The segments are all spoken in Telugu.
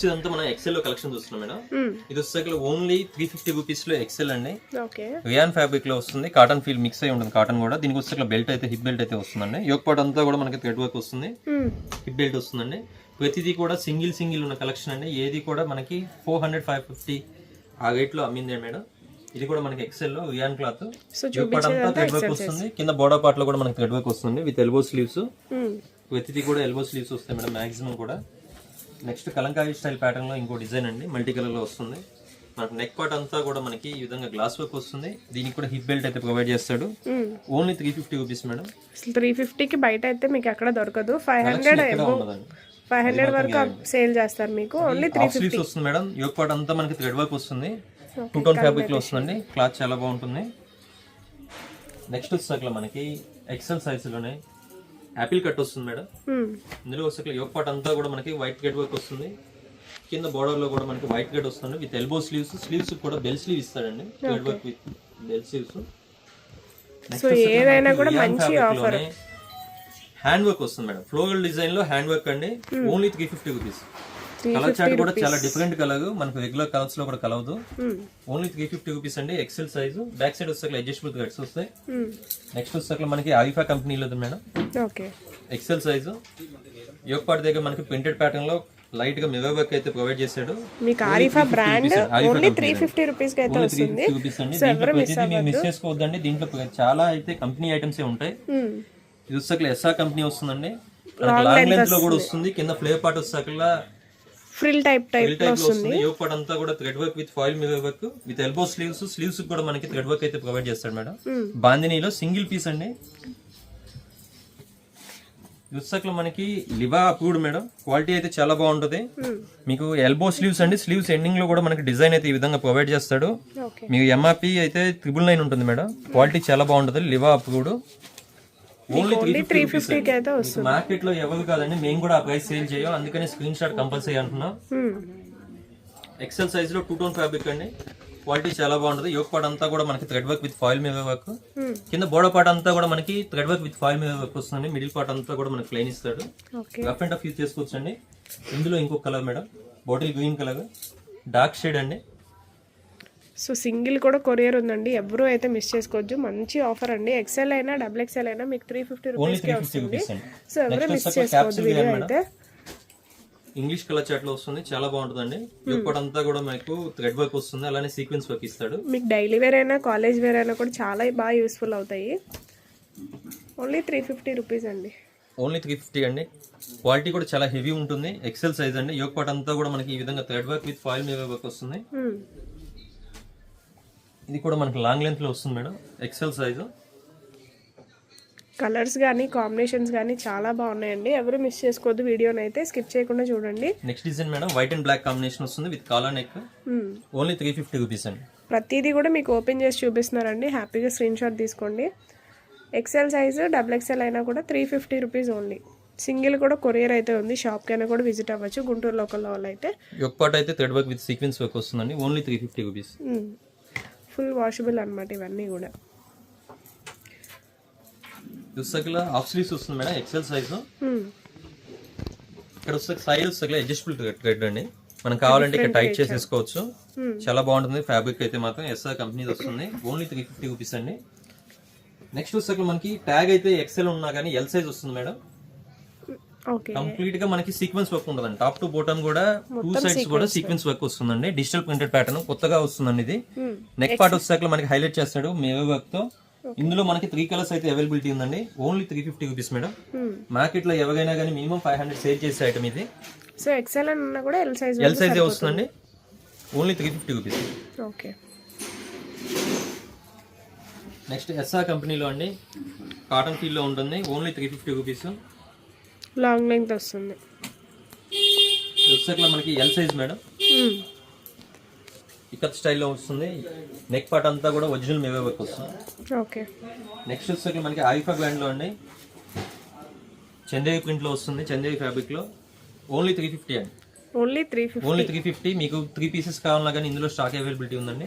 చూసేదంతా మనం ఎక్సెల్లో కలెక్షన్ చూస్తున్నాం మేడం. ఇది వచ్చేసరికి ఓన్లీ త్రీ ఫిఫ్టీ రూపీస్లో ఎక్సెల్ అండి. రియాన్ ఫ్యాబ్రిక్లో వస్తుంది కాటన్ ఫీల్ మిక్స్ అయి ఉంటుంది కాటన్ కూడా. దీనికి వచ్చేసరికి బెల్ట్ అయితే హిప్ బెల్ట్ అయితే వస్తుందండి. యోగ్ పాట్ అంతా కూడా మనకి థ్రెడ్ వర్క్ వస్తుంది. హిప్ బెల్ట్ వస్తుందండి. ప్రతిదీ కూడా సింగిల్ సింగిల్ ఉన్న కలెక్షన్ అండి. ఏది కూడా మనకి ఫోర్ హండ్రెడ్ ఫైవ్ ఫిఫ్టీ ఆ రేట్లో అమ్మిందే మేడం. ఇది కూడా మనకి ఎక్సెల్లో రియాన్ క్లాత్ థ్రెడ్ వర్క్ వస్తుంది. కింద బోర్డర్ పార్ట్లో కూడా మనకి థ్రెడ్ వర్క్ వస్తుంది విత్ ఎల్బో స్లీవ్స్ ప్రతిదీ కూడా ఎల్బో స్లీవ్స్ వస్తాయి మేడం మాక్సిమం కూడా. నెక్స్ట్ కలంకారీ స్టైల్ ప్యాటర్న్లో ఇంకో డిజైన్ అండి మల్టీ కలర్లో వస్తుంది. మనకు నెక్ పార్ట్ అంతా కూడా మనకి ఈ విధంగా గ్లాస్ వర్క్ వస్తుంది. దీనికి కూడా హిప్ బెల్ట్ అయితే ప్రొవైడ్ చేస్తాడు. Only three fifty rupees madam three ఫిఫ్టీకి బయట అయితే మీకు ఎక్కడ దొరకదు. ఫైవ్ హండ్రెడ్ ఫైవ్ హండ్రెడ్ వరకు సేల్ చేస్తారు మీకు. ఓన్లీ త్రీ స్లీవ్స్ వస్తుంది మేడం యోగ్ పార్ట్ అంతా మనకి థ్రెడ్ వర్క్ వస్తుంది. టూ టోన్ ఫ్యాబ్రిక్లో వస్తుందండి. క్లాత్ చాలా బాగుంటుంది. నెక్స్ట్ వచ్చేసరికి మనకి ఎక్సెల్ సైజ్లోనే యాపిల్ కట్ వస్తుంది మేడం. ఇందులో వచ్చేసరికి యోగ్ పార్ట్ అంతా కూడా మనకి వైట్ గెట్ వర్క్ వస్తుంది. కింద border లో కూడా మనకి వైట్ గెట్ వస్తుంది విత్ ఎల్బో స్లీవ్స్ స్లీవ్స్ కూడా బెల్ స్లీవ్ ఇస్తాడండి. Thread work with bell sleeves so ఏదైనా కూడా మంచి ఆఫర్ హ్యాండ్ వర్క్ వస్తుంది మేడం. ఫ్లోరల్ డిజైన్లో హ్యాండ్ వర్క్ అండి only three fifty rupees colour chart కూడా చాలా డిఫరెంట్ కలర్ మనకు రెగ్యులర్ కలర్స్లో కూడా కలవదు. ఓన్లీ త్రీ ఫిఫ్టీ రూపీస్ అండి. ఎక్సెల్ సైజు బ్యాక్ సైడ్ వస్తే అడ్జస్టబుల్ గట్స్ వస్తాయి. నెక్స్ట్ వస్తే మనకి ఆరిఫా కంపెనీలో madam. Okay XL size yoke part దగ్గర మనకి ప్రింటెడ్ ప్యాటర్న్లో లైట్గా మిర్రర్ వర్క్ అయితే ప్రొవైడ్ చేశాడు. మీకు Arifa brand only company three అండి. ఫిఫ్టీ రూపీస్కి అయితే వస్తుంది. అండి. దీంట్లో ప్రతిదీ మీరు మిస్ చేసుకోవద్దండి. దీంట్లో చాలా అయితే కంపెనీ ఐటమ్స్ ఉంటాయి. ఇది వచ్చాక ఎస్ఆర్ కంపెనీ వస్తుందండి. లాంగ్ లెంత్లో కూడా వస్తుంది. కింద ఫ్లేర్ పార్ట్ వచ్చాక ఫ్రిల్ టైప్ టైప్ వస్తుంది. యోగ్ పార్ట్ అంతా కూడా thread work with foil mirror work with elbow sleeves. Sleeves కూడా మనకి థ్రెడ్ వర్క్ అయితే ప్రొవైడ్ చేస్తాడు మేడం. బాందినీలో సింగిల్ పీస్ అండి. దుస్సక్లో మనకి లివా అప్రూవ్డ్ మేడం. క్వాలిటీ అయితే చాలా బాగుంటుంది. మీకు ఎల్బో స్లీవ్స్ అండి. స్లీవ్స్ ఎండింగ్లో కూడా మనకి డిజైన్ అయితే ఈ విధంగా ప్రొవైడ్ చేస్తాడు. మీకు ఎంఆర్పి అయితే త్రిబుల్ నైన్ ఉంటుంది మేడం. క్వాలిటీ చాలా బాగుంటుంది. లివా అప్రూవ్డ్. ఓన్లీ త్రీ ఫిఫ్టీకి అయితే వస్తుంది. మార్కెట్లో ఎవరు కాదండి మేము కూడా ఆ ప్రైస్ సేల్ చేయం. అందుకని స్క్రీన్ షాట్ కంపల్సరీ అంటున్నాం. ఎక్సెల్ సైజ్లో టూ టోన్ ఫ్యాబ్రిక్ అండి. క్వాలిటీ చాలా బాగుంటుంది. యోగ్ పార్ట్ అంతా కూడా మనకి థ్రెడ్ వర్క్ విత్ ఫాయిల్ మీద వర్క్ కింద బోర్డర్ పార్ట్ అంతా కూడా మనకి థ్రెడ్ వర్క్ విత్ ఫాయిల్ మీద వర్క్ వస్తుంది మిడిల్ పార్ట్ అంతా కూడా మనకి ప్లెయిన్ ఇస్తాడు. రఫ్ అండ్ టఫ్ యూజ్ చేసుకోవచ్చు అండి ఇందులో ఇంకొక colour madam. Bottle green colour dark shade అండి. సో సింగిల్ కూడా కొరియర్ ఉందండి. ఎవరు అయితే మిస్ చేసుకోవచ్చు మంచి ఆఫర్ అండి. ఎక్సెల్ అయినా డబుల్ ఎక్సెల్ అయినా మీకు త్రీ ఫిఫ్టీ రూపీస్కే వస్తుంది. రూపీస్ సో ఎవరు మిస్ చేసుకోవద్దు వీడియో అయితే. ఇంగ్లీష్ కలర్ చాట్లో వస్తుంది. చాలా బాగుంటుందండి. యోగ్ పార్ట్ అంతా కూడా మనకు థ్రెడ్ వర్క్ వస్తుంది. అలానే సీక్వెన్స్ వర్క్ ఇస్తాడు. మీకు డైలీ వేర్ అయినా కాలేజ్ వేర్ అయినా కూడా చాలా బాగా యూస్ఫుల్ అవుతాయి. ఓన్లీ త్రీ ఫిఫ్టీ రూపీస్ అండి. ఓన్లీ త్రీ ఫిఫ్టీ అండి. క్వాలిటీ కూడా చాలా హెవీ ఉంటుంది. ఎక్సెల్ సైజ్ అండి. యోగ్ అంతా కూడా మనకి ఈ విధంగా థ్రెడ్ వర్క్ విత్ ఫాయిల్ మీద వర్క్ వస్తుంది. Hmm. ఇది కూడా మనకి లాంగ్ లెంత్లో వస్తుంది మేడం. ఎక్సెల్ సైజు కలర్స్ కానీ కాంబినేషన్స్ కానీ చాలా బాగున్నాయండి. ఎవరు మిస్ చేసుకోవద్దు వీడియోని అయితే స్కిప్ చేయకుండా చూడండి. Next design madam white and black combination వస్తుంది with collar neck. Only three fifty rupees అండి. ప్రతిదీ కూడా మీకు ఓపెన్ చేసి చూపిస్తున్నారండి. హ్యాపీగా స్క్రీన్ షాట్ తీసుకోండి. ఎక్సెల్ సైజు డబుల్ ఎక్సెల్ అయినా కూడా three fifty rupees only single కూడా కొరియర్ అయితే ఉంది. షాప్కి అయినా కూడా విజిట్ అవ్వచ్చు. గుంటూరు లోకల్లో వాళ్ళు అయితే యోగ్ పార్ట్ అయితే thread work with sequence work వస్తుందండి. Only three fifty rupees full washable అనమాట ఇవన్నీ కూడా. దుస్తకుల హాఫ్ స్లీవ్స్ వస్తుంది మేడం ఎక్సెల్ సైజు. ఇక్కడ వస్తే సైడ్ వస్తే అడ్జస్టబుల్ థ్రెడ్ అండి. మనం కావాలంటే ఇక్కడ టైట్ చేసేసుకోవచ్చు. చాలా బాగుంటుంది ఫ్యాబ్రిక్ అయితే మాత్రం ఎస్ఆర్ కంపెనీ వస్తుంది. ఓన్లీ త్రీ ఫిఫ్టీ రూపీస్ అండి. నెక్స్ట్ వస్తే మనకి ట్యాగ్ అయితే ఎక్సెల్ ఉన్నా కానీ ఎల్ సైజ్ వస్తుంది మేడం. కంప్లీట్గా మనకి సీక్వెన్స్ వర్క్ ఉంటుందండి. టాప్ టు బాటమ్ కూడా టూ సైడ్స్ కూడా సీక్వెన్స్ వర్క్ వస్తుందండి. డిజిటల్ ప్రింటెడ్ ప్యాటర్న్ కొత్తగా వస్తుందండి ఇది. నెక్ పార్ట్ వచ్చాక మనకి హైలైట్ చేస్తాడు మేవే వర్క్తో ఇందులో మనకి త్రీ కలర్స్ అయితే అవైలబిలిటీ ఉందండి. Only three fifty rupees madam. మార్కెట్లో ఎవరైనా కానీ మినిమం ఫైవ్ హండ్రెడ్ సేల్ చేసే ఐటమ్ ఇది. సో ఎక్సెల్ కూడా ఎల్ సైజ్ ఎల్ సైజే వస్తుందండి. Only three fifty rupees. Okay. Next SR కంపెనీలో అండి. కాటన్ ఫీల్లో ఉంటుంది. Only three fifty rupees. Long length వస్తుంది. వచ్చాక మనకి ఎల్ సైజ్ మేడం. ఇకత్ స్టైల్లో వస్తుంది. నెక్ పార్ట్ అంతా కూడా ఒరిజినల్ మేవే వర్క్ వస్తుంది. ఓకే. నెక్స్ట్ వచ్చేసరికి మనకి ఆయిఫా బ్రాండ్లో అండి. చందేవి ప్రింట్లో వస్తుంది చందేవి ఫ్యాబ్రిక్లో ఓన్లీ త్రీ ఫిఫ్టీ అండి. Only three fifty only three fifty మీకు త్రీ పీసెస్ కావాలన్నా కానీ ఇందులో స్టాక్ అవైలబిలిటీ ఉందండి.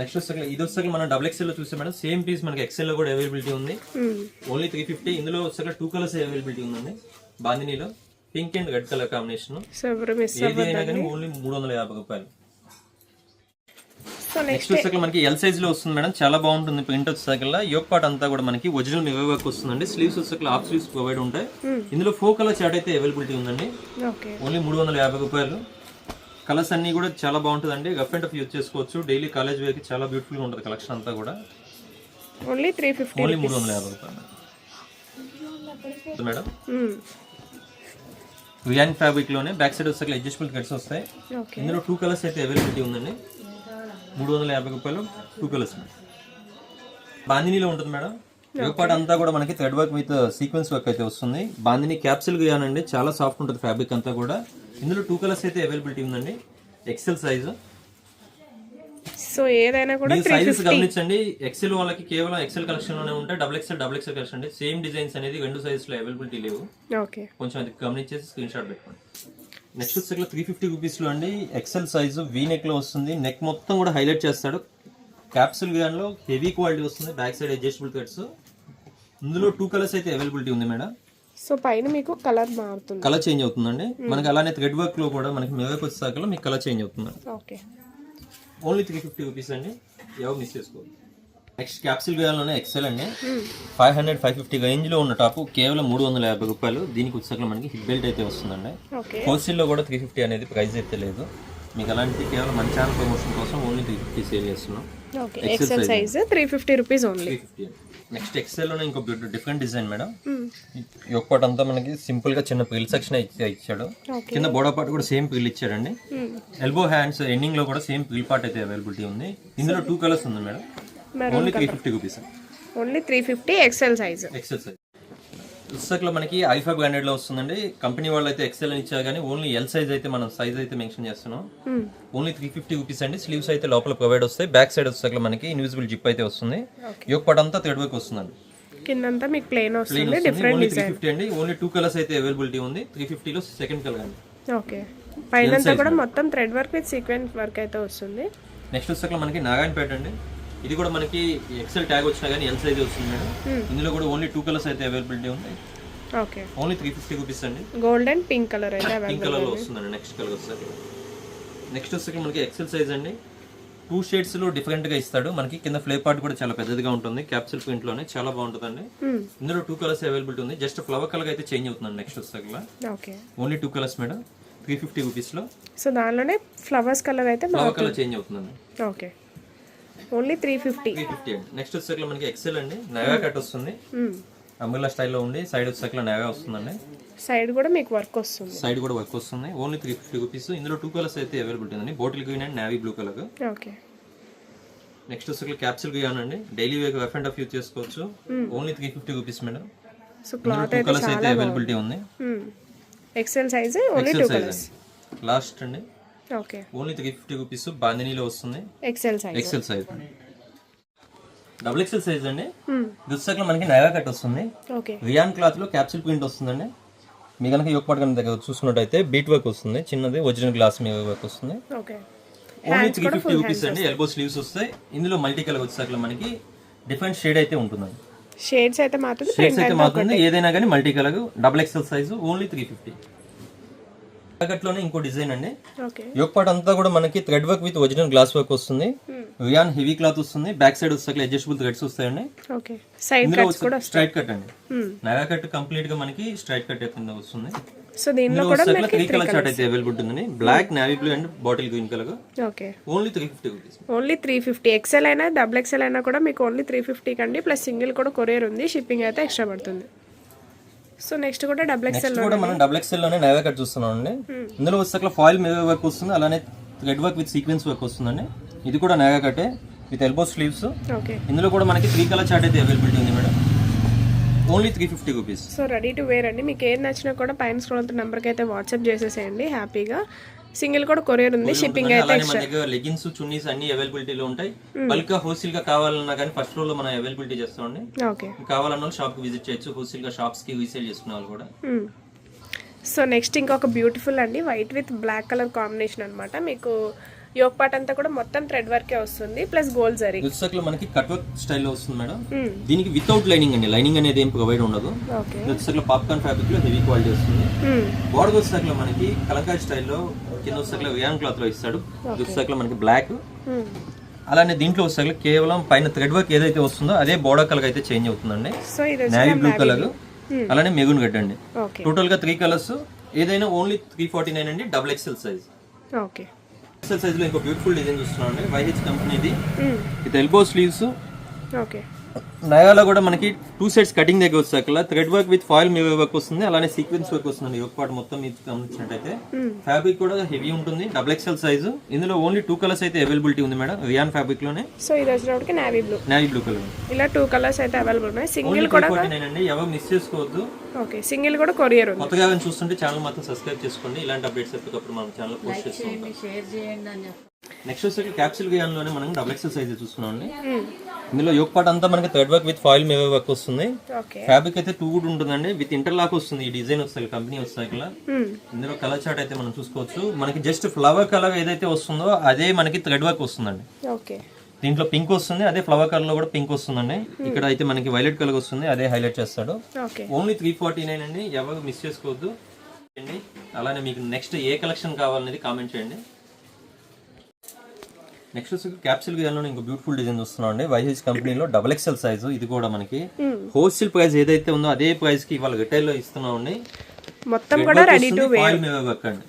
నెక్స్ట్ వచ్చేసరికి ఇది వచ్చేసరికి మనం డబుల్ ఎక్స్ఎల్లో చూస్తే మేడం సేమ్ పీస్ మనకి ఎక్స్ఎల్లో కూడా అవైలబిలిటీ ఉంది. Hmm. ఓన్లీ త్రీ ఫిఫ్టీ ఇందులో వచ్చేసరికి టూ కలర్స్ అవైలబిలిటీ ఉందండి. బాందినీలో pink and red colour combination ఏది అయినా కానీ ఓన్లీ మూడు వందల యాభై రూపాయలు. నెక్స్ట్ వచ్చాక మనకి ఎల్ సైజ్లో వస్తుంది మేడం. చాలా బాగుంటుంది ప్రింట్ వచ్చేసరికి యోగ్ పార్ట్ అంతా కూడా మనకి ఒరిజినల్ మివర్ వర్క్ వస్తుందండి. స్లీవ్స్ వచ్చాక హాఫ్ స్లీవ్స్ ప్రొవైడ్ ఉంటాయి. ఇందులో ఫోర్ కలర్ చార్ట్ అయితే అవైలబిలిటీ ఉందండి. ఓన్లీ మూడు వందల యాభై రూపాయలు. కలర్స్ అన్ని కూడా చాలా బాగుంటుందండి. రఫ్ అండ్ టఫ్ యూజ్ చేసుకోవచ్చు. డైలీ కాలేజ్ వేర్కి చాలా బ్యూటిఫుల్గా ఉంటుంది కలెక్షన్ అంతా కూడా. ఓన్లీ త్రీ ఫిఫ్టీ ఓన్లీ మూడు వందల యాభై రూపాయలు. మేడం. వియాన్ ఫ్యాబ్రిక్లోనే బ్యాక్ సైడ్ వచ్చాక అడ్జస్టబుల్ కట్స్ వస్తాయి. ఓకే. ఇందులో టూ కలర్స్ అయితే అవైలబిలిటీ ఉందండి. మూడు వందల యాభై రూపాయలు టూ కలర్స్ బాందినీలో ఉంటుంది మేడం. పాటు అంతా కూడా మనకి thread work with sequence work అయితే వస్తుంది. బాందిని క్యాప్సిల్ అండి. చాలా సాఫ్ట్ ఉంటుంది ఫ్యాబ్రిక్ అంతా కూడా. ఇందులో టూ కలర్స్ అయితే అవైలబిలిటీ ఉందండి. ఎక్సెల్ సైజు సో ఏదైనా కూడా సైజెస్ గమనించండి. ఎక్సెల్ వాళ్ళకి కేవలం ఎక్సెల్ కలెక్షన్లోనే ఉంటాయి. Double XL double XL collection అండి సేమ్ డిజైన్స్ అనేది రెండు సైజెస్లో అవైలబిలిటీ లేవు. ఓకే కొంచెం అది గమనించేసి స్క్రీన్ షాట్ పెట్టుకోండి. నెక్స్ట్ వచ్చి త్రీ ఫిఫ్టీ రూపీస్లో అండి. ఎక్సెల్ సైజు వీ నెక్లో వస్తుంది. నెక్ మొత్తం కూడా హైలైట్ చేస్తాడు. క్యాప్సూల్ గాన్లో హెవీ క్వాలిటీ వస్తుంది. బ్యాక్ సైడ్ అడ్జస్టబుల్ కట్స్ ఇందులో టూ కలర్స్ అయితే అవైలబిలిటీ ఉంది మేడం. సో పైన మీకు కలర్ మారుతుంది. కలర్ చేంజ్ అవుతుందండి. మనకి అలానే థ్రెడ్ వర్క్లో కూడా మనకి మెవైపు వచ్చేసాకలో మీకు కలర్ చేంజ్ అవుతుంది. Okay. Only three fifty rupees అండి. ఎవరు మిస్ చేసుకోవాలి నెక్స్ట్ క్యాప్సూల్ వేయాలోనే ఎక్సెల్ అండి. ఫైవ్ హండ్రెడ్ ఫైవ్ ఫిఫ్టీ రేంజ్లో ఉన్న టాప్ కేవలం మూడు వందల యాభై రూపాయలు. దీనికి వచ్చాక మనకి హిట్ బెల్ట్ అయితే వస్తుందండి. ఓకే. హోల్సేల్లో కూడా త్రీ ఫిఫ్టీ అనేది ప్రైస్ అయితే లేదు. మీకు అలాంటి కేవలం మన ఛానల్ ప్రమోషన్ కోసం ఓన్లీ త్రీ ఫిఫ్టీ సేల్ చేస్తున్నాం. Okay XL size three fifty rupees only next ఎక్సెల్లోనే ఇంకో డిఫరెంట్ డిజైన్ మేడం ఈ పార్ట్ అంతా మనకి సింపుల్గా చిన్న పిల్ సెక్షన్ ఇచ్చాడు. కింద బోడా పార్ట్ కూడా సేమ్ పిల్ ఇచ్చాడండి. ఎల్బో హ్యాండ్స్ ఎండింగ్లో కూడా సేమ్ పిల్ పార్ట్ అయితే అవైలబిలిటీ ఉంది. ఇందులో టూ కలర్స్ ఉంది madam only three fifty rupees only three fifty XL size XL size పుస్తక్లో మనకి ఐఫా బ్రాండెడ్లో వస్తుందండి. కంపెనీ వాళ్ళు అయితే ఎక్సెల్ అని ఇచ్చారు కానీ ఓన్లీ ఎల్ సైజ్ అయితే మనం సైజ్ అయితే మెన్షన్ చేస్తున్నాం. ఓన్లీ త్రీ ఫిఫ్టీ రూపీస్ అండి. స్లీవ్స్ అయితే లోపల ప్రొవైడ్ వస్తాయి. బ్యాక్ సైడ్ వచ్చేసరికి మనకి ఇన్విజిబుల్ జిప్ అయితే వస్తుంది. యోగ పాట అంతా థ్రెడ్ వర్క్ వస్తుందండి. కిందంతా మీకు ప్లెయిన్ వస్తుంది. డిఫరెంట్ త్రీ ఫిఫ్టీ అండి. ఓన్లీ టూ కలర్స్ అయితే అవైలబిలిటీ ఉంది. త్రీ ఫిఫ్టీలో సెకండ్ కలర్ అండి. ఓకే పైన కూడా మొత్తం thread work with sequence work అయితే వస్తుంది. నెక్స్ట్ వచ్చాక మనకి నారాయణపేట అండి. ఇది కూడా మనకి ఎక్సెల్ ట్యాగ్ వచ్చినా కానీ ఎల్ సైజ్ వస్తుంది మేడం. ఇందులో కూడా ఓన్లీ టూ కలర్స్ అయితే అవైలబిలిటీ ఉంది okay. Only three fifty rupees అండి. గోల్డ్ అండ్ పింక్ కలర్ అయితే పింక్ కలర్లో వస్తుందండి నెక్స్ట్ కలర్ వస్తుంది నెక్స్ట్ వచ్చేసి మనకి ఎక్సెల్ సైజ్ అండి. టూ షేడ్స్లో డిఫరెంట్గా ఇస్తాడు. మనకి కింద ఫ్లే పార్ట్ కూడా చాలా పెద్దదిగా ఉంటుంది. క్యాప్సూల్ ప్రింట్లోనే చాలా బాగుంటుందండి. ఇందులో టూ కలర్స్ అవైలబిలిటీ ఉంది. జస్ట్ ఫ్లవర్ కలర్ అయితే చేంజ్ అవుతుందండి నెక్స్ట్ వచ్చేసరికి okay. Only two colours madam. Three fifty రూపీస్లో. సో దానిలోనే ఫ్లవర్స్ కలర్ అయితే ఫ్లవర్ కలర్ చేంజ్ అవుతుందండి. Okay. Only three fifty fifty అండి నెక్స్ట్ వచ్చేసరికి మనకి ఎక్సెల్ అండి. నగా కట్ వస్తుంది. అంబ్రెల్లా స్టైల్లో ఉండి సైడ్ వచ్చేసరికి నగా వస్తుందండి. సైడ్ కూడా మీకు వర్క్ వస్తుంది. సైడ్ కూడా వర్క్ వస్తుంది. ఓన్లీ త్రీ ఫిఫ్టీ రూపీస్ ఇందులో టూ కలర్స్ అయితే అవైలబిలిటీ ఉందండి. Bottle green and navy blue colour okay next వచ్చి క్యాప్సూల్ గ్రీన్ అండి. Daily wear rough and off use చేసుకోవచ్చు. Only three fifty rupees madam so cloth అయితే కలర్స్ అయితే అవైలబిలిటీ ఉంది. XL size only two colours last అండి. ఓన్లీ త్రీ ఫిఫ్టీ రూపీస్ బాందినీలో వస్తుంది. XL size XL size double XL size అండి. దుస్తకులో మనకి నగా కట్ వస్తుంది. రియాన్ క్లాత్లో క్యాప్సూల్ ప్రింట్ వస్తుందండి. మీ కనుక యోగపాటు కనుక దగ్గర చూసుకున్నట్టయితే బీట్ వర్క్ వస్తుంది. చిన్నది ఒరిజినల్ గ్లాస్ మీద వర్క్ వస్తుంది. ఓన్లీ త్రీ ఫిఫ్టీ రూపీస్ అండి. ఎల్బో స్లీవ్స్ వస్తాయి. ఇందులో మల్టీ కలర్ వచ్చేసరికి మనకి డిఫరెంట్ షేడ్ అయితే ఉంటుందండి. షేడ్స్ అయితే మాత్రం షేడ్స్ అయితే మాత్రం ఏదైనా కానీ multi colour double XL size only three fifty లోనే ఇంకో డిజైన్ అండి. ఓకే. యోగపాట్ అంతా కూడా మనకి thread work with original glass work వస్తుంది. రియాన్ హెవీ క్లాత్ వస్తుంది. బ్యాక్ సైడ్ వచ్చేసరికి అడ్జస్టబుల్ థ్రెడ్స్ వస్తాయండి. స్ట్రైట్ కట్ అండి. నగా కట్ కంప్లీట్గా మనకి స్ట్రైట్ కట్ కింద వస్తుంది. సో దీనిలో కూడా వచ్చేసరికి త్రీ కలర్ చార్ట్ అయితే అవైలబుల్ ఉంటుందండి. Black navy blue and bottle green colour okay. Only three fifty rupees only three fifty XL అయినా డబుల్ ఎక్సెల్ అయినా కూడా మీకు ఓన్లీ త్రీ ఫిఫ్టీ కండి. ప్లస్ సింగిల్ కూడా కొరియర్ ఉంది. షిప్పింగ్ అయితే ఎక్స్ట్రా పడుతుంది. సో నెక్స్ట్ కూడా డబుల్ నెక్స్ట్ కూడా మనం డబుల్ ఎక్స్ఎల్లోనే నైవా కట్ చూస్తున్నాం అండి ఇందులో వచ్చేసరికి ఫాయిల్ మీద వర్క్ వస్తుంది అలానే thread work with sequence work వస్తుందండి. ఇది కూడా నైవా కట్టే విత్ ఎల్బో స్లీవ్స్ ఓకే ఇందులో కూడా మనకి త్రీ కలర్ చార్ట్ అయితే అవైలబిలిటీ ఉంది madam. Only three fifty rupees so ready to wear అండి. మీకు ఏది నచ్చినా కూడా పైన స్క్రోల్ నెంబర్కి అయితే వాట్సాప్ చేసేసేయండి హ్యాపీగా సింగిల్ కూడా కొరియర్ ఉంది షిప్పింగ్ అయితే మన దగ్గర లెగిన్స్ చున్నీస్ అన్ని అవైలబిలిటీలో ఉంటాయి. బల్క్ హోల్సేల్గా కావాలన్నా కానీ ఫస్ట్ ఫ్లోర్లో మనం అవైలబిలిటీ చేస్తామండి. ఓకే కావాలన్న షాప్కి విజిట్ చేయొచ్చు. హోల్సేల్గా షాప్స్కి రీసేల్ చేసుకునే వాళ్ళు కూడా. సో నెక్స్ట్ ఇంకొక బ్యూటిఫుల్ అండి. White with black colour combination అనమాట మీకు యోగ్ పార్ట్ అంతా కూడా మొత్తం థ్రెడ్ వర్కే వస్తుంది ప్లస్ గోల్డ్ జరీ దుస్సక్లో మనకి కట్ వర్క్ స్టైల్లో వస్తుంది మేడం. Hmm. దీనికి వితౌట్ లైనింగ్ అండి. లైనింగ్ అనేది ఏం ప్రొవైడ్ ఉండదు. దుస్సక్లో పాప్కార్న్ ఫ్యాబ్రిక్లో హెవీ క్వాలిటీ వస్తుంది. బోర్డర్ దుస్సక్లో మనకి కలంకారీ స్టైల్లో కింద దుస్సక్లో రియాన్ క్లాత్లో ఇస్తాడు. దుస్సక్లో మనకి బ్లాక్ అలానే దీంట్లో వస్తే కేవలం పైన థ్రెడ్ వర్క్ ఏదైతే వస్తుందో అదే బోర్డర్ కలర్ అయితే చేంజ్ అవుతుందండి. నేవీ బ్లూ కలర్ అలానే మెగూన్ గడ్డ అండి. టోటల్గా త్రీ కలర్స్ ఏదైనా ఓన్లీ త్రీ ఫార్టీ నైన్ అండి డబుల్ ఎక్స్ఎల్ సైజ్ ఓకే సైజ్లో ఇంకో బ్యూటిఫుల్ డిజైన్ చూస్తున్నాం అండి. వైహెచ్ కంపెనీది ఇది. ఎల్బో స్లీవ్స్ ఓకే నయాలో కూడా మనకి టూ సైడ్స్ కటింగ్ దగ్గర వచ్చాక థ్రెడ్ వర్క్ విత్ ఫాయిల్ మీద వర్క్ వస్తుంది అలానే సీక్వెన్స్ వర్క్ వస్తుంది ఒక పాటు మొత్తం మీరు గమనించినట్టయితే. ఫ్యాబ్రిక్ కూడా హెవీ ఉంటుంది డబుల్ ఎక్స్ఎల్ సైజు ఇందులో ఓన్లీ టూ కలర్స్ అయితే అవైలబిలిటీ ఉంది మేడం రియాన్ ఫ్యాబ్రిక్లోనే. సో ఇది వచ్చినప్పటికి navy blue navy blue colour ఇలా టూ కలర్స్ అయితే అవైలబుల్ ఉన్నాయి. సింగిల్ కూడా అండి ఎవరు మిస్ చేసుకోవద్దు. ఓకే సింగిల్ కూడా కొరియర్ ఉంది. కొత్తగా ఏమైనా చూస్తుంటే ఛానల్ మాత్రం సబ్స్క్రైబ్ చేసుకోండి. ఇలాంటి అప్డేట్స్ ఎప్పటికప్పుడు మనం ఛానల్ పోస్ట్ చేస్తూ ఉంటాం నెక్స్ట్ వచ్చేసి క్యాప్సిల్లోనే మనం డబుల్ ఎక్స్ఎల్ సైజ్ చూస్తున్నాం అండి. ఇందులో యోగ్ పార్ట్ అంతా మనకి థ్రెడ్ వర్క్ విత్ ఫాయిల్ మీద వర్క్ వస్తుంది. ఫ్యాబ్రిక్ అయితే టూ కూడా ఉంటుందండి. విత్ ఇంటర్లాక్ వస్తుంది. ఈ డిజైన్ వస్తుంది. కంపెనీ వస్తాయి ఇలా ఇందులో కలర్ చార్ట్ అయితే మనం చూసుకోవచ్చు. మనకి జస్ట్ ఫ్లవర్ కలర్ ఏదైతే వస్తుందో అదే మనకి థ్రెడ్ వర్క్ వస్తుందండి. దీంట్లో పింక్ వస్తుంది. అదే ఫ్లవర్ కలర్లో కూడా పింక్ వస్తుందండి. ఇక్కడ అయితే మనకి వైలెట్ కలర్ వస్తుంది. అదే హైలైట్ చేస్తాడు. ఓన్లీ త్రీ ఫార్టీ నైన్ అండి. ఎవరు మిస్ చేసుకోవద్దు. అలానే మీకు నెక్స్ట్ ఏ కలెక్షన్ కావాలనేది కామెంట్ చేయండి. నెక్స్ట్ వచ్చి క్యాప్సిల్ గేర్లో ఇంకో బ్యూటిఫుల్ డిజైన్ చూస్తున్నాం అండి. వైహెచ్ కంపెనీలో డబల్ ఎక్స్ఎల్ సైజు ఇది కూడా మనకి హోల్సేల్ ప్రైస్ ఏదైతే ఉందో అదే ప్రైస్కి ఇవాళ రిటైల్లో ఇస్తున్నాం అండి. మొత్తం కూడా రెడీ టు అండి.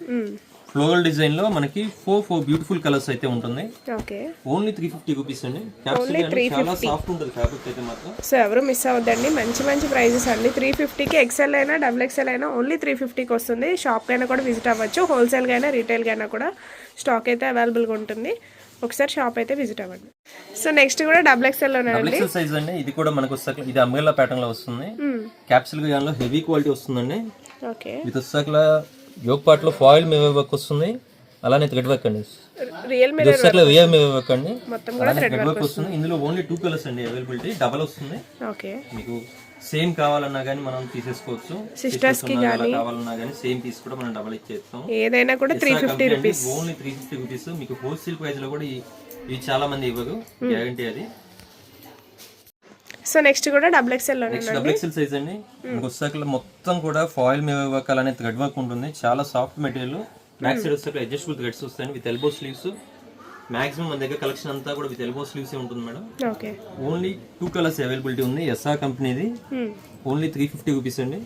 ఫ్లోరల్ డిజైన్లో మనకి ఫోర్ ఫోర్ బ్యూటిఫుల్ కలర్స్ అయితే ఉంటుంది. Okay only three fifty rupees అండి. చాలా సాఫ్ట్ ఉంటుంది ఫ్యాబ్రిక్ అయితే మాత్రం. సో ఎవరు మిస్ అవ్వద్దండి. మంచి మంచి ప్రైజెస్ అండి. త్రీ ఫిఫ్టీకి ఎక్సెల్ అయినా డబుల్ ఎక్సెల్ అయినా ఓన్లీ త్రీ ఫిఫ్టీకి వస్తుంది. షాప్కి అయినా కూడా విజిట్ అవ్వచ్చు. హోల్సేల్గా అయినా రీటైల్గా అయినా కూడా స్టాక్ అయితే అవైలబుల్గా ఉంటుంది. ఒకసారి షాప్ అయితే విజిట్ అవ్వండి. సో నెక్స్ట్ కూడా డబుల్ ఎక్సెల్ సైజ్ అండి. ఇది కూడా మనకు ఇది అంబ్రెల్లా ప్యాటర్న్లో వస్తుంది. క్యాప్సిల్ గేర్లో హెవీ క్వాలిటీ వస్తుందండి. ఓకే ఇది వచ్చాక యోగ్ పార్ట్లో ఫాయిల్ మీద వర్క్ వస్తుంది. అలానే థ్రెడ్ వర్క్ అండి. రియల్ వచ్చాక రియల్ వర్క్ అండి. మొత్తం అలానే థ్రెడ్ వర్క్ వస్తుంది. ఇందులో ఓన్లీ టూ కలర్స్ అండి. అవైలబిలిటీ డబల్ వస్తుంది. ఓకే మీకు సేమ్ కావాలన్నా కానీ మనం తీసేసుకోవచ్చు. Sisters కి ఎలా కావాలన్నా కానీ సేమ్ పీస్ కూడా మనం డబల్ ఇచ్చేస్తాం ఏదైనా కూడా three fifty rupees only three fifty rupees మీకు హోల్సేల్ ప్రైస్లో కూడా ఇవి చాలా మంది ఇవ్వరు. గ్యారంటీ అది. సో నెక్స్ట్ కూడా double next double XL size అండి. మనకు వచ్చాక మొత్తం కూడా ఫాయిల్ మీద వర్క్ అలానే థ్రెడ్ వర్క్ ఉంటుంది. చాలా సాఫ్ట్ మెటీరియల్ బ్యాక్ సైడ్ వచ్చాక అడ్జస్టబుల్ థ్రెడ్స్ వస్తాయండి విత్ ఎల్బో స్లీవ్స్ మాక్సిమం మన దగ్గర కలెక్షన్ అంతా కూడా విత్ ఎల్బో స్లీవ్స్ ఉంటుంది madam. Okay. Only two colours availability ఉంది ఎస్ఆర్ కంపెనీది ఓన్లీ త్రీ ఫిఫ్టీ రూపీస్ అండి.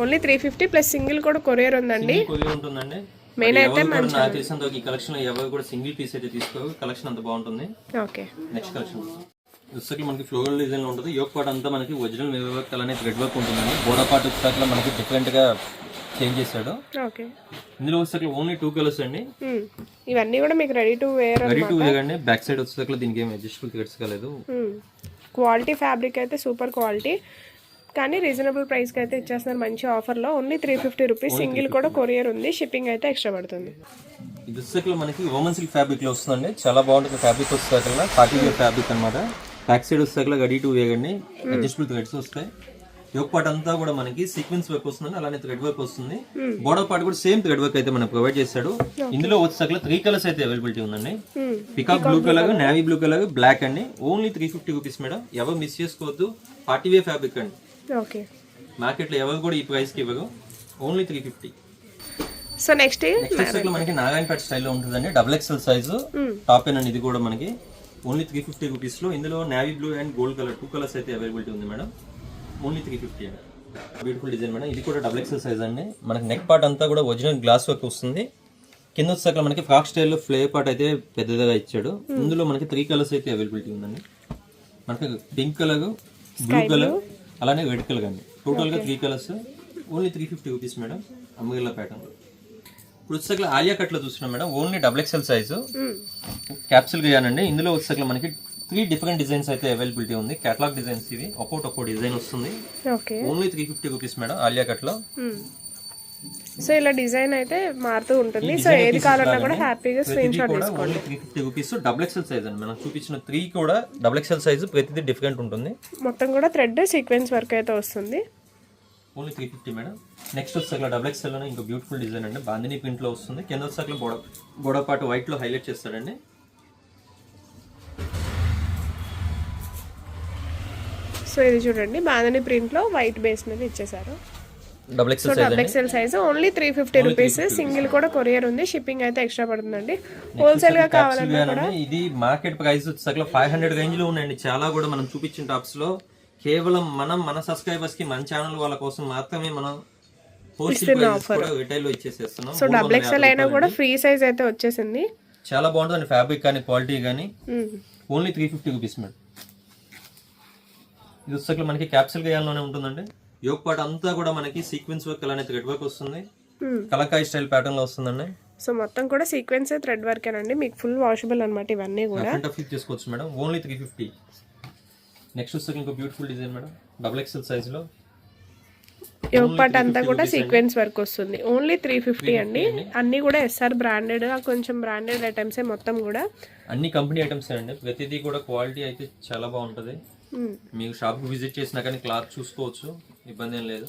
Only three fifty plus single కూడా కొరియర్ ఉందండి. కొరియర్ ఉంటుందండి. మరి అయితే నాకు తెలిసినంత ఈ కలెక్షన్ ఎవరు కూడా సింగిల్ పీస్ అయితే తీసుకోరు. కలెక్షన్ అంత బాగుంటుంది. ఓకే. నెక్స్ట్ కలెక్షన్ వచ్చేసరికి మనకి ఫ్లోరల్ డిజైన్లో ఉంటుంది. యోగ్ పార్ట్ అంతా మనకి ఒరిజినల్ వర్క్ అలానే థ్రెడ్ వర్క్ ఉంటుందండి. బోడా పార్ట్ మనకి డిఫరెంట్గా చేంజ్ చేశాడు. ఓకే. ఇందులో వచ్చేసరికి ఓన్లీ టూ కలర్స్ అండి. ఇవన్నీ కూడా మీకు ready to wear ready to wear అండి బ్యాక్ సైడ్ వచ్చేసరికి దీనికి ఏం అడ్జస్టబుల్ థ్రెడ్స్ కాలేదు. క్వాలిటీ ఫ్యాబ్రిక్ అయితే సూపర్ క్వాలిటీ కానీ రీజనబుల్ ప్రైస్కి అయితే ఇచ్చేస్తున్నారు మంచి ఆఫర్లో only three fifty rupees single కూడా కొరియర్ ఉంది. షిప్పింగ్ అయితే ఎక్స్ట్రా పడుతుంది. ఇది వచ్చేసరికి మనకి రోమన్ సిల్క్ ఫ్యాబ్రిక్లో వస్తుందండి. చాలా బాగుంటుంది ఫ్యాబ్రిక్ వచ్చేసరికి. పార్టీ ఫ్యాబ్రిక్ అనమాట బ్యాక్ సైడ్ వచ్చేసరికి రెడీ టు వేర్ అండి. అడ్జస్టబుల్ థ్రెడ్స్ వస్తాయి. యోగ్ పార్ట్ అంతా కూడా మనకి సీక్వెన్స్ వర్క్ వస్తుంది అలానే థ్రెడ్ వర్క్ వస్తుంది. బోర్డర్ పార్ట్ కూడా సేమ్ థ్రెడ్ వర్క్ అయితే మనకు ప్రొవైడ్ చేశాడు. ఇందులో వచ్చేసరికి త్రీ కలర్స్ అయితే అవైలబిలిటీ ఉందండి. Peacock blue colour navy blue colour black అండి. Only three fifty rupees madam ఎవరు మిస్ చేసుకోవద్దు. పార్టీ వేర్ ఫ్యాబ్రిక్ అండి. ఓకే మార్కెట్లో ఎవరు కూడా ఈ ప్రైస్కి ఇవ్వరు. Only three fifty so next next మనకి నారాయణపేట స్టైల్లో ఉంటుందండి. Double XL size top and ఇది కూడా మనకి ఓన్లీ త్రీ ఫిఫ్టీ రూపీస్లో. ఇందులో navy blue and gold colour two colours అయితే అవైలబిలిటీ ఉంది మేడం ఓన్లీ త్రీ ఫిఫ్టీ అండి బ్యూటిఫుల్ డిజైన్ మేడం ఇది కూడా డబుల్ ఎక్స్ఎల్ సైజ్ అండి. మనకి నెక్ పార్ట్ అంతా కూడా ఒరిజినల్ గ్లాస్ వర్క్ వస్తుంది. కింద వచ్చేసరికి మనకి ఫ్రాక్ స్టైల్లో ఫ్లే పార్ట్ అయితే పెద్దదిగా ఇచ్చాడు. ఇందులో మనకి త్రీ కలర్స్ అయితే అవైలబిలిటీ ఉందండి. మనకి పింక్ కలర్ బ్లూ కలర్ అలానే రెడ్ కలర్ అండి. టోటల్గా three colours only three fifty rupees madam అమ్మగిల్ల pattern ఇప్పుడు వచ్చేసరికి ఆలియా కట్లో చూస్తున్నాం madam only double XL size capsule గయానండి ఇందులో వచ్చేసరికి మనకి త్రీ డిఫరెంట్ డిజైన్స్ అయితే అవైలబిలిటీ ఉంది. కేటలాగ్ డిజైన్స్ ఇవి. ఒక్కొక్కటి ఒక్కో డిజైన్ వస్తుంది. Only three fifty rupees madam Alia కట్లో. సో ఇలా డిజైన్ అయితే మారుతూ ఉంటుంది. సో ఏది కావాలన్నా కూడా హ్యాపీగా స్క్రీన్ షాట్ కూడా only three fifty rupees double XL size అండి మనం చూపించిన త్రీ కూడా డబుల్ ఎక్స్ఎల్ సైజ్ ప్రతిదీ డిఫరెంట్ ఉంటుంది. మొత్తం కూడా థ్రెడ్ సీక్వెన్స్ వర్క్ అయితే వస్తుంది. Only three fifty madam. Next వచ్చేసరికి డబుల్ ఎక్స్ఎల్ ఇంకో బ్యూటిఫుల్ డిజైన్ అండి. బాందిని ప్రింట్లో వస్తుంది. కింద బోడ బోడపాటు వైట్లో హైలైట్ చేస్తాడండి. సో ఇది చూడండి. బాందని ప్రింట్లో వైట్ బేస్ మీద ఇచ్చేసారు డబుల్ సైజ్ డబుల్ అండి? XL size only three fifty rupees single కూడా కొరియర్ ఉంది. షిప్పింగ్ అయితే ఎక్స్ట్రా పడుతుందండి. హోల్సేల్గా కావాలన్నా కూడా ఇది మార్కెట్ ప్రైస్ వచ్చేసరికి ఫైవ్ హండ్రెడ్ రేంజ్లో ఉన్నాయండి. చాలా కూడా మనం చూపించిన టాప్స్లో. కేవలం మనం మన సబ్స్క్రైబర్స్కి మన ఛానల్ వాళ్ళ కోసం మాత్రమే మనం సో డబుల్ ఎక్స్ఎల్ అయినా కూడా ఫ్రీ సైజ్ అయితే వచ్చేసింది. చాలా బాగుంటుంది ఫ్యాబ్రిక్ కానీ క్వాలిటీ కానీ. Only three fifty rupees madam. ఇది వచ్చేసరికి మనకి క్యాప్సూల్ గేయాల్లోనే ఉంటుందండి. యోగ్ పాట్ అంతా కూడా మనకి సీక్వెన్స్ వర్క్ అలానే థ్రెడ్ వర్క్ వస్తుంది. కలకాయ స్టైల్ ప్యాటర్న్లో వస్తుందండి. సో మొత్తం కూడా సీక్వెన్స్ థ్రెడ్ వర్కేనండి మీకు ఫుల్ వాషబుల్ అనమాట ఇవన్నీ కూడా. ఫిఫ్ట్ చేసుకోవచ్చు madam. Only three fifty next వస్తే ఇంకో beautiful design madam. Double XL సైజ్లో. యోగ్ పాట్ అంతా కూడా సీక్వెన్స్ వర్క్ వస్తుంది. ఓన్లీ త్రీ ఫిఫ్టీ అండి. అన్ని కూడా ఎస్ఆర్ బ్రాండెడ్ కొంచెం బ్రాండెడ్ ఐటమ్సే మొత్తం కూడా. అన్ని కంపెనీ ఐటమ్స్ అండి. ప్రతిదీ కూడా క్వాలిటీ అయితే చాలా బాగుంటుంది. మీకు షాప్కి విజిట్ చేసినా కానీ క్లాత్ చూసుకోవచ్చు ఇబ్బంది ఏం లేదు.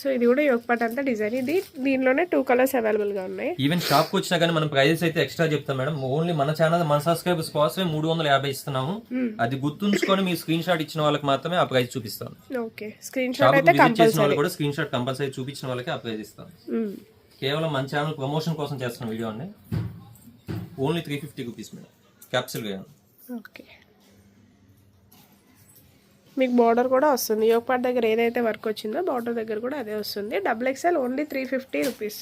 సో ఇది కూడా యోగ్ పాట్ అంతా డిజైన్. ఇది దీనిలోనే టూ కలర్స్ అవైలబుల్గా ఉన్నాయి. ఈవెన్ షాప్కి వచ్చినా కానీ మనం ప్రైజెస్ అయితే ఎక్స్ట్రా చెప్తాం మేడం. ఓన్లీ మన ఛానల్ మన సబ్స్క్రైబర్స్ కోసమే మూడు వందల యాభై ఇస్తున్నాము. అది గుర్తుంచుకొని మీ స్క్రీన్ షాట్ ఇచ్చిన వాళ్ళకి మాత్రమే ఆ ప్రైస్ చూపిస్తాను. ఓకే స్క్రీన్ షాట్ అయితే చేసిన వాళ్ళు కూడా స్క్రీన్ షాట్ కంపల్సరీ చూపించిన వాళ్ళకి ఆ ప్రైస్ ఇస్తాను. కేవలం మన ఛానల్ ప్రమోషన్ కోసం చేస్తున్న వీడియో అండి. Only three fifty rupees madam. Capsule okay మీకు బార్డర్ కూడా వస్తుంది. యోగ్ దగ్గర ఏదైతే వర్క్ వచ్చిందో బార్డర్ దగ్గర కూడా అదే వస్తుంది. Double XL only three fifty rupees